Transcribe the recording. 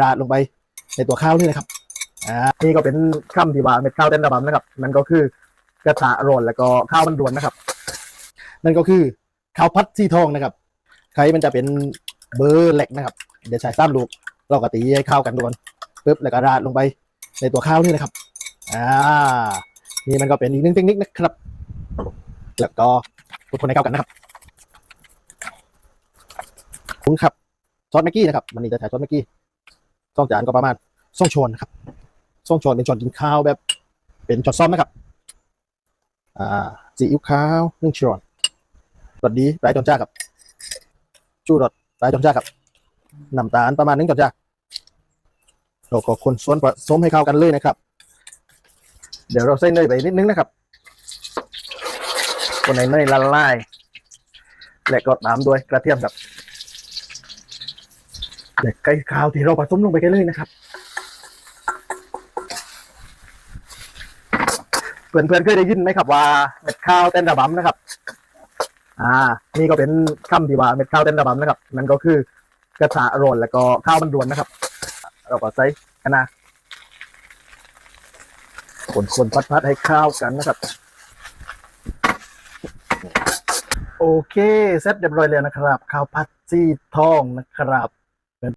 ราดลงไปในตัวข้าวนี่นะครับ อ่า นี่ก็เป็นคำที่ว่าเม็ดข้าวเต้นระบำนะครับ มันก็คือกระทะร้อนแล้วก็ข้าวมันรวนนะครับ นั่นก็คือข้าวพัดสีทองนะครับใครมันจะเป็นเบอร์เล็กนะครับ เดี๋ยวใช้ซ้ำลูกเราก็ตีให้เข้ากันก่อนปึ๊บแล้วก็ราดลงไปในตัวข้าวนี่นะครับ อ่า นี่มันก็เป็นอีกหนึ่งเทคนิคนะครับ แล้วก็คนให้เข้ากันนะครับคุณครับซอสแม็กกี้นะครับ วันนี้จะใช้ซอสแม็กกี้ สองจานก็ประมาณสองชนนะครับสองชนเป็นชนกินข้าวแบบ เป็นช้อนซ้อมนะครับ อ่าซีอิ๊วขาวนึ่งชอนรสดีปลายจอนจ้าครับชูรสปลายจอนจ้าครับน้ำตาลประมาณนึ่งจอนจ้าเราก็คนส่วนผสมให้เข้ากันเลยนะครับ เดี๋ยวเราใส่เนยไปนิดนึงนะครับคนในเนยละลายและก็ตามด้วยกระเทียมครับ และไก่ขาวที่เราผสมลงไปกันเลยนะครับ เพื่อนๆเคยได้ยินไหมครับว่าเม็ดข้าวเต้นระบำนะครับ อ่า นี่ก็เป็นคำที่ว่าเม็ดข้าวเต้นระบำนะครับมันก็คือกระทะร้อนแล้วก็ข้าวมันรวนนะครับ เราก็ใส่คะนาคนๆพัดๆให้ข้าวกันนะครับโอเค เสร็จเรียบร้อยแล้วนะครับ ข้าวผัดซีทองนะครับ